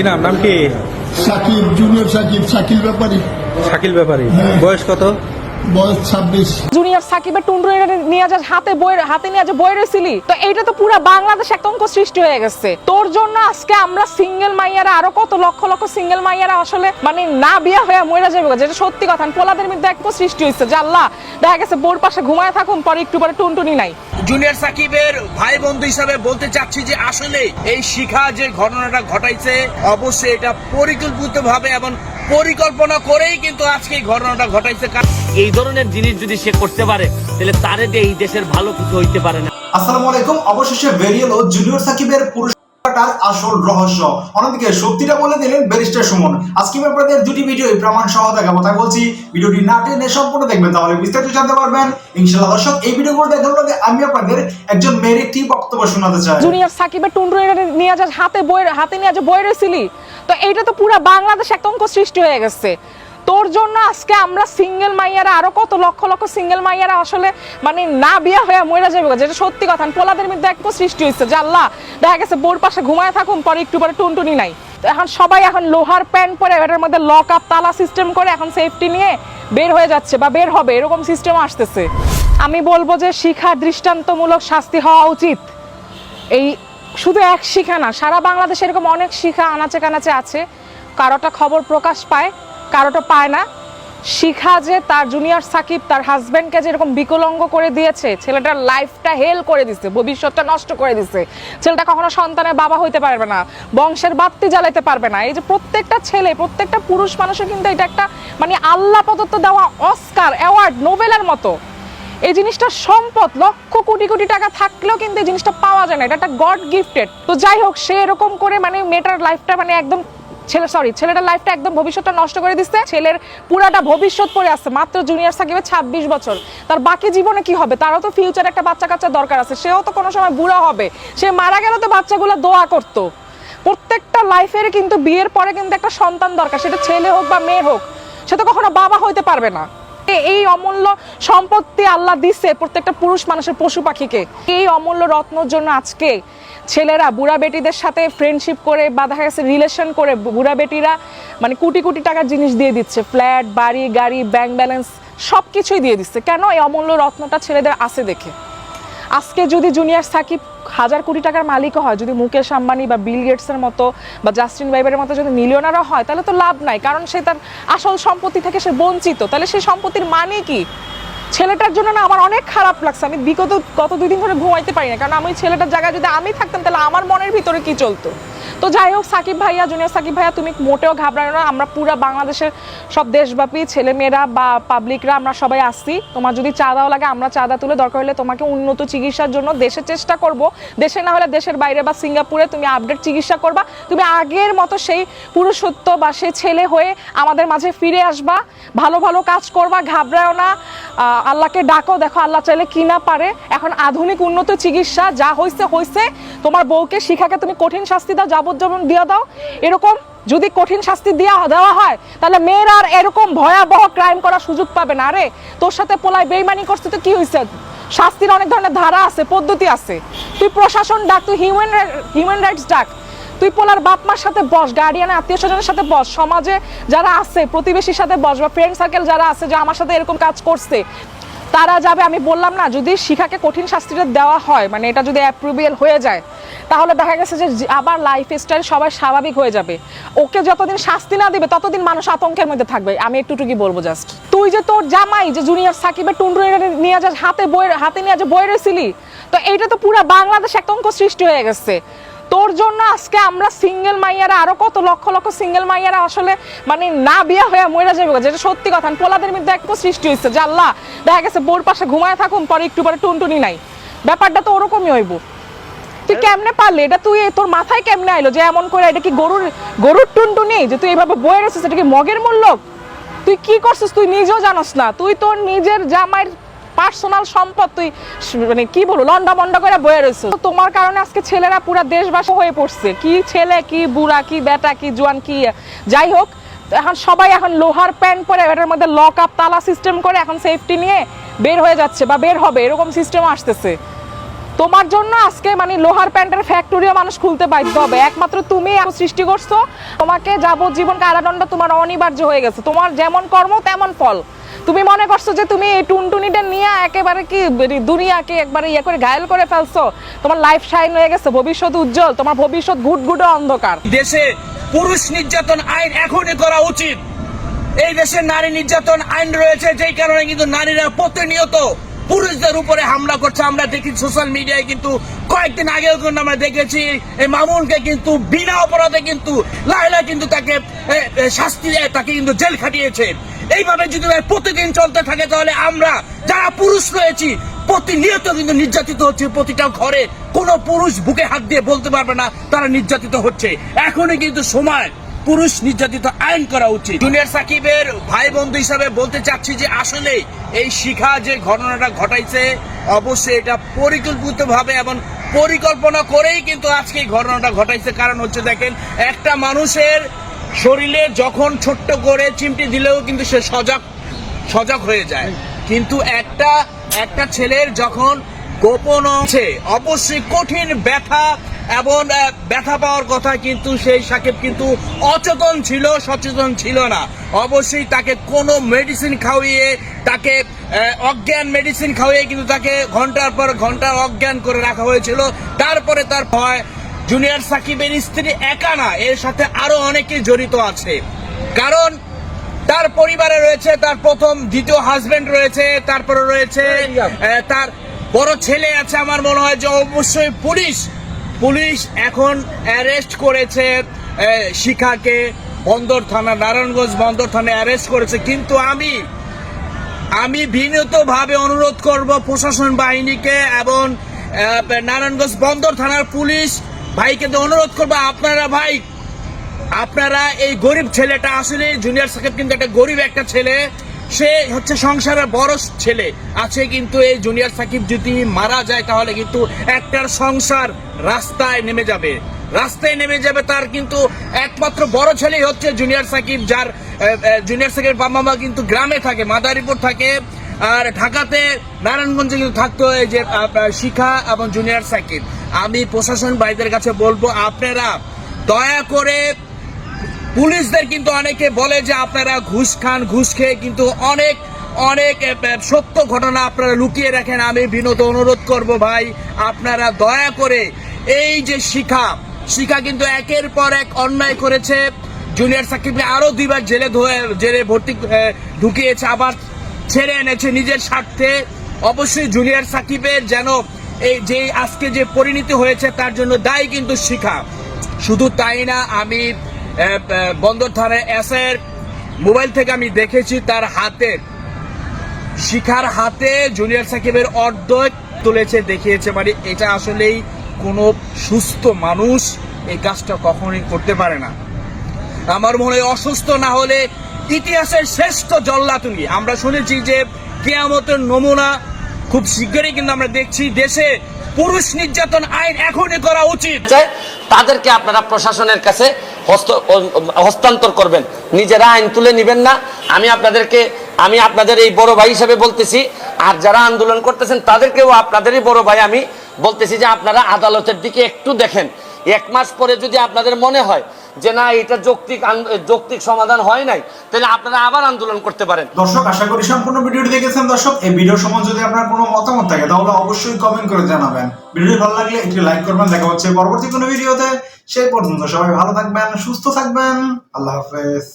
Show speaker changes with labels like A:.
A: কি নাম? নাম কি?
B: সাকিব জুনিয়র সাকিব শাকিল ব্যাপারী।
A: শাকিল ব্যাপারী। বয়স কত?
B: বয়স ছাব্বিশ।
C: জুনিয়র সাকিবের টুনটু নিয়ে যা হাতে বই হাতে নিয়ে যা বই রয়েছিলি তো এইটা তো পুরো বাংলাদেশ একতঙ্ক সৃষ্টি হয়ে গেছে। তোর জন্য আজকে আমরা সিঙ্গেল মাইয়ারা আরও কত লক্ষ লক্ষ সিঙ্গেল মাইয়ারা আসলে মানে না বিয়া হয়ে মরে যাবে যেটা সত্যি কথা। পোলাদের মধ্যে এক সৃষ্টি হয়েছে যে আল্লাহ দেখা গেছে বোর পাশে ঘুমায় থাকুন পরে একটু পরে টুনটুনি নাই।
D: জুনিয়র সাকিবের ভাই বন্ধু হিসাবে বলতে চাচ্ছি যে আসলে এই শিখা যে ঘটনাটা ঘটাইছে অবশ্যই এটা পরিকল্পিত ভাবে এবং পরিকল্পনা করেই কিন্তু আজকে এই ঘটনাটা ঘটাইছে। কারণ
E: এই ধরনের জিনিস যদি সে করতে পারে তাহলে তারে দিয়ে এই দেশের ভালো কিছু হইতে পারে না।
F: আসসালামু আলাইকুম। অবশেষে বেরিয়ে এলো জুনিয়র সাকিবের পুরস্কারটার আসল রহস্য। অন্যদিকে সত্যিটা বলে দিলেন ব্যারিস্টার সুমন। আজকে আপনাদের দুটি ভিডিও প্রমাণ সহ দেখাবো। তাই বলছি ভিডিওটি না টেনে সম্পূর্ণ দেখবেন তাহলে বিস্তারিত জানতে পারবেন। ইনশাআল্লাহ দর্শক এই ভিডিওগুলো দেখার লগে আমি আপনাদের একজন মেয়ের একটি বক্তব্য শোনাতে চাই।
C: জুনিয়র সাকিবের নিয়ে যা হাতে বই হাতে নিয়ে যা বই রয়েছিলি। তো এইটা তো পুরো বাংলাদেশ একতঙ্ক সৃষ্টি হয়ে গেছে। তোর জন্য আজকে আমরা সিঙ্গেল মাইয়ারা আরও কত লক্ষ লক্ষ সিঙ্গেল মাইয়ারা আসলে মানে না বিয়া হয়ে মরে যাবে যেটা সত্যি কথা। পোলাদের মধ্যে এক সৃষ্টি হয়েছে যে আল্লাহ, দেখা গেছে বোর পাশে ঘুমায় থাকুন, পরে একটু পরে টুনটুনি নাই। এখন সবাই এখন লোহার প্যান্ট পরে এটার মধ্যে লক আপ তালা সিস্টেম করে এখন সেফটি নিয়ে বের হয়ে যাচ্ছে বা বের হবে, এরকম সিস্টেম আসতেছে। আমি বলব যে শিক্ষা দৃষ্টান্তমূলক শাস্তি হওয়া উচিত। এই শুধু এক শিখা না, সারা বাংলাদেশে এরকম অনেক শিখা আনাচে কানাচে আছে। কারোটা খবর প্রকাশ পায় কারোটা পায় না। শিখা যে তার জুনিয়র সাকিব, তার হাজব্যান্ডকে যে এরকম বিকলঙ্গ করে দিয়েছে, ছেলেটার লাইফটা হেল করে দিছে, ভবিষ্যৎটা নষ্ট করে দিছে। ছেলেটা কখনো সন্তানের বাবা হইতে পারবে না, বংশের বাত্তি জ্বালাইতে পারবে না। এই যে প্রত্যেকটা ছেলে, প্রত্যেকটা পুরুষ মানুষের কিন্তু এটা একটা মানে আল্লাহ প্রদত্ত দেওয়া অস্কার অ্যাওয়ার্ড নোবেলের মতো। এই জিনিসটা সম্পদ, লক্ষ কোটি কোটি টাকা থাকলেও কিন্তু এই জিনিসটা পাওয়া যায় না। এটা একটা গড গিফটেড তো যাই হোক, সে এরকম করে মানে মেয়েটার লাইফটা মানে একদম ছেলে সরি ছেলেটার লাইফটা একদম ভবিষ্যৎটা নষ্ট করে দিচ্ছে। ছেলের পুরাটা ভবিষ্যৎ পড়ে আসছে, মাত্র জুনিয়র সাকিবের ছাব্বিশ বছর। তার বাকি জীবনে কি হবে? তারও তো ফিউচার একটা বাচ্চা কাচ্চার দরকার আছে। সেও তো কোনো সময় বুড়ো হবে। সে মারা গেলে তো বাচ্চাগুলো দোয়া করতো। প্রত্যেকটা লাইফের কিন্তু বিয়ের পরে কিন্তু একটা সন্তান দরকার। সেটা ছেলে হোক বা মেয়ে হোক, সে তো কখনো বাবা হইতে পারবে না। এই অমূল্য সম্পত্তি আল্লাহ দিচ্ছে প্রত্যেকটা পুরুষ মানুষের পশু পাখিকে। এই অমূল্য রত্নর জন্য আজকে ছেলেরা, বুড়া বেটিদের সাথে ফ্রেন্ডশিপ করে বা দেখা গেছে রিলেশন করে বুড়া বেটিরা মানে কোটি কোটি টাকার জিনিস দিয়ে দিচ্ছে। ফ্ল্যাট বাড়ি, গাড়ি ব্যাংক ব্যালেন্স সব কিছুই দিয়ে দিচ্ছে। কেন এই অমূল্য রত্নটা ছেলেদের আছে দেখে? আজকে যদি জুনিয়র সাকিব হাজার কোটি টাকার মালিকও হয়। যদি মুকেশ আম্বানি বা বিল গেটসের মতো বা জাস্টিন বাইবারের মতো যদি মিলিয়নারও হয়, তাহলে তো লাভ নাই। কারণ সে তার আসল সম্পত্তি থেকে সে বঞ্চিত। তাহলে সেই সম্পত্তির মানে কি? ছেলেটার জন্য না আমার অনেক খারাপ লাগছে। আমি বিগত গত দুই দিন ধরে ঘুমাইতে পারি না। কারণ আমি ছেলেটার জায়গায় যদি আমি থাকতাম, তাহলে আমার মনের ভিতরে কি চলতো? তো যাই হোক, সাকিব ভাইয়া জুনিয়র সাকিব ভাইয়া, তুমি মোটেও ঘাবড়ানো না। আমরা পুরো বাংলাদেশের সব দেশব্যাপী ছেলেমেয়েরা বা পাবলিকরা আমরা সবাই আসছি। তোমার যদি চাঁদাও লাগে, আমরা চাঁদা তুলে দরকার হলে তোমাকে উন্নত চিকিৎসার জন্য দেশে চেষ্টা করব। দেশে না হলে দেশের বাইরে বা সিঙ্গাপুরে তুমি আপডেট চিকিৎসা করবা। তুমি আগের মতো সেই পুরুষত্ব বা সেই ছেলে হয়ে আমাদের মাঝে ফিরে আসবা। ভালো ভালো কাজ করবা ঘাবড়াও না। আল্লাহকে ডাকো, দেখো আল্লাহ চাইলে কি না পারে। এখন আধুনিক উন্নত চিকিৎসা যা হইছে হইছে। তোমার বউকে শিখাকে তুমি কঠিন শাস্তি দাও যাবজ্জীবন দিয়ে দাও। এরকম যদি কঠিন শাস্তি দেওয়া দেওয়া হয়, তাহলে মেয়েরা আর এরকম ভয়াবহ ক্রাইম করার সুযোগ পাবে না আরে তোর সাথে পোলায় বেইমানি করছে তো কি হয়েছে শাস্তির অনেক ধরনের ধারা আছে, পদ্ধতি আছে। তুই প্রশাসন ডাক, তুই হিউম্যান হিউম্যান রাইটস ডাক। তুই পোলার বাপ মার সাথে বস গার্ডিয়ান আত্মীয় স্বজনের সাথে বস। সমাজে যারা আছে, প্রতিবেশীর সাথে বস বা ফ্রেন্ড সার্কেল যারা আছে যে আমার সাথে এরকম কাজ করছে তারা যাবে, আমি বললাম না, যদি শিখাকে কঠিন শাস্তিটা দেওয়া হয় মানে এটা যদি অ্যাপ্রুভেল হয়ে যায়, তাহলে দেখা গেছে যে আবার লাইফ স্টাইল সবাই স্বাভাবিক হয়ে যাবে। ওকে যতদিন শাস্তি না দেবে, ততদিন মানুষ আতঙ্কের মধ্যে থাকবে। আমি একটুটুকি বলব জাস্ট তুই যে তোর জামাই, যে জুনিয়র সাকিবের টুনটু নিয়ে যা, হাতে বই, হাতে নিয়ে যে, বই রয়েছিলি তো এইটা তো পুরো বাংলাদেশ একতঙ্ক সৃষ্টি হয়ে গেছে। তোর জন্য আজকে আমরা সিঙ্গেল মাইয়ারা আরও কত লক্ষ লক্ষ সিঙ্গেল মাইয়ারা আসলে মানে না বিয়া হয়ে মরে যাবে যেটা সত্যি কথা পোলাদের মধ্যে এক সৃষ্টি হয়েছে যে আল্লাহ দেখা গেছে বোর পাশে ঘুমায় থাকুন পরে একটু পরে টুনটুনি নাই। ব্যাপারটা তো ওরকমই হইব। তুই কেমনে পারলি? এটা তুই তোর মাথায় কেমনে আইলো যে এমন করে এটা কি গরুর গরুর টুনটুনি? যে তুই এইভাবে বয়ে রেছিস এটা কি মগের মূল্য? তুই কি করছিস? তুই নিজেও জানোস না। তুই তোর নিজের জামাইয়ের পার্সোনাল সম্পদ তুই মানে কি বলব লন্ডা মন্ডা করে বয়ে রয়েছে। তোমার কারণে আজকে ছেলেরা পুরা দেশবাসী হয়ে পড়ছে। কি ছেলে, কি বুড়া, কি বেটা, কি জোয়ান, কি যাই হোক এখন সবাই এখন লোহার প্যান্ট পরে এটার মধ্যে লক আপ তালা সিস্টেম করে এখন সেফটি নিয়ে বের হয়ে যাচ্ছে বা বের হবে, এরকম সিস্টেম আসতেছে। তোমার জন্য আজকে মানে লোহার প্যান্টের ফ্যাক্টরিও মানুষ খুলতে বাধ্য হবে। একমাত্র তুমি এখন সৃষ্টি করছ। তোমাকে যাবজ্জীবন কারাদণ্ড তোমার অনিবার্য হয়ে গেছে। তোমার যেমন কর্ম, তেমন ফল। তুমি মনে করছ যে তুমি এই টুনটুনিটা নিয়ে একেবারে কি দুনিয়াকে একবারে ইয়ে করে ঘায়ল করে ফেলছো? তোমার লাইফ শাইন হয়ে গেছে, ভবিষ্যৎ উজ্জ্বল, তোমার ভবিষ্যৎ ঘুটঘুটে অন্ধকার।
D: দেশে পুরুষ নির্যাতন আইন এখনই করা উচিত। এই দেশে নারী নির্যাতন আইন রয়েছে, যেই কারণে কিন্তু নারীরা প্রতিনিয়ত পুরুষদের উপরে হামলা করছে। আমরা দেখি সোশ্যাল মিডিয়ায় কিন্তু কয়েকদিন আগেও কিন্তু আমরা দেখেছি, এই মামুনকে কিন্তু বিনা অপরাধে কিন্তু লাইলা কিন্তু তাকে শাস্তি তাকে কিন্তু জেল খাটিয়েছে। এইভাবে যদি প্রতিদিন চলতে থাকে তাহলে আমরা যারা পুরুষ রয়েছি, প্রতিনিয়ত কিন্তু নির্যাতিত হচ্ছে, প্রতিটা ঘরে কোনো পুরুষ বুকে হাত দিয়ে বলতে পারবে না তারা নির্যাতিত হচ্ছে। এখনই কিন্তু সময় পুরুষ নির্যাতিত আইন করা উচিত। জুনিয়র সাকিবের ভাই বন্ধু হিসাবে বলতে চাচ্ছি যে আসলে এই শিখা যে ঘটনাটা ঘটাইছে, অবশ্যই এটা পরিকল্পিত ভাবে এবং পরিকল্পনা করেই কিন্তু আজকে এই ঘটনাটা ঘটাইছে। কারণ হচ্ছে দেখেন, একটা মানুষের শরীরে যখন ছোট্ট করে চিমটি দিলেও কিন্তু সে সজাগ সজাগ হয়ে যায়। কিন্তু একটা একটা ছেলের যখন গোপন আছে অবশ্যই কঠিন ব্যথা এবং ব্যথা পাওয়ার কথা কিন্তু সেই সাকিব কিন্তু অচেতন ছিল, সচেতন ছিল না। অবশ্যই তাকে কোনো মেডিসিন খাওয়িয়ে, তাকে অজ্ঞান মেডিসিন খাওয়িয়ে কিন্তু তাকে ঘণ্টার পর ঘণ্টা অজ্ঞান করে রাখা হয়েছিল। তারপরে তার ভয় জুনিয়র সাকিবের স্ত্রী একা না এর সাথে আরও অনেকে জড়িত আছে। কারণ তার পরিবারে রয়েছে তার প্রথম দ্বিতীয় হাজবেন্ড রয়েছে তারপরে রয়েছে তার বড় ছেলে আছে আমার মনে হয় যে অবশ্যই পুলিশ। পুলিশ এখন অ্যারেস্ট করেছে শিখাকে বন্দর থানা নারায়ণগঞ্জ বন্দর থানায় অ্যারেস্ট করেছে। কিন্তু আমি আমি বিনীতভাবে অনুরোধ করব প্রশাসন বাহিনীকে এবং নারায়ণগঞ্জ বন্দর থানার পুলিশ ভাইকে তো অনুরোধ করব, আপনারা ভাই, আপনারা এই গরিব ছেলেটা আসলে জুনিয়র সাকিব কিন্তু একটা গরিব একটা ছেলে, সে হচ্ছে সংসারের বড় ছেলে, আছে কিন্তু এই জুনিয়র সাকিব যদি মারা যায় তাহলে কিন্তু একটার সংসার রাস্তায় নেমে যাবে, রাস্তায় নেমে যাবে তার কিন্তু একমাত্র বড় ছেলেই হচ্ছে জুনিয়র সাকিব, যার জুনিয়র সাকিবের বাবা মা কিন্তু গ্রামে থাকে, মাদারীপুর থাকে, আর ঢাকাতে নারায়ণগঞ্জে কিন্তু থাকতো এই যে শিখা এবং জুনিয়র সাকিব। আমি প্রশাসন ভাইদের কাছে বলব, আপনারা দয়া করে পুলিশদের কিন্তু অনেকে বলে যে আপনারা ঘুষ খান, ঘুষ খেয়ে কিন্তু অনেক অনেক সত্য ঘটনা আপনারা লুকিয়ে রাখেন। আমি বিনত অনুরোধ করব ভাই, আপনারা দয়া করে এই যে শিখা শিখা কিন্তু একের পর এক অন্যায় করেছে। জুনিয়র সাকিবকে আরও দুইবার জেলে জেলে ভর্তি ঢুকিয়েছে, আবার ছেড়ে এনেছে নিজের স্বার্থে। অবশ্যই জুনিয়র সাকিবের যেন এই যে আজকে যে পরিণতি হয়েছে, তার জন্য দায়ী কিন্তু শিখা। শুধু তাই না, আমি বন্দর থানায় এসের মোবাইল থেকে আমি দেখেছি, তার হাতে, শিখার হাতে জুনিয়র সাকিবের অর্ধেক তুলেছে, দেখিয়েছে মানে এটা আসলেই কোনো সুস্থ মানুষ এই কাজটা কখনোই করতে পারে না। আমার মনে হয় অসুস্থ না হলে ইতিহাসের শ্রেষ্ঠ জল্লা তুমি আমরা শুনেছি যে কেয়ামতের নমুনা খুব শীঘ্রই কিন্তু আমরা দেখছি দেশে পুরুষ নির্যাতন আইন এখনই করা উচিত।
E: তাদেরকে আপনারা প্রশাসনের কাছে হস্তান্তর করবেন। নিজেরা আইন তুলে নেবেন না। আমি আপনাদেরকে, আমি আপনাদের এই বড় ভাই হিসেবে বলতেছি, আর যারা আন্দোলন করতেছেন তাদেরকেও আপনাদেরই বড় ভাই আমি বলতেছি যে আপনারা আদালতের দিকে একটু দেখেন। এক মাস পরে যদি আপনাদের মনে হয় যে না, এটা যৌক্তিক যৌক্তিক সমাধান হয় নাই, তাহলে আপনারা আবার আন্দোলন করতে পারেন।
F: দর্শক, আশা করি সম্পূর্ণ ভিডিওটি দেখেছেন। দর্শক, এই ভিডিও সম্বন্ধে যদি আপনার কোনো মতামত থাকে, তাহলে অবশ্যই কমেন্ট করে জানাবেন। ভিডিও ভালো লাগলে একটি লাইক করবেন। দেখা হচ্ছে পরবর্তী কোনো ভিডিওতে। সেই পর্যন্ত সবাই ভালো থাকবেন, সুস্থ থাকবেন। আল্লাহ হাফেজ।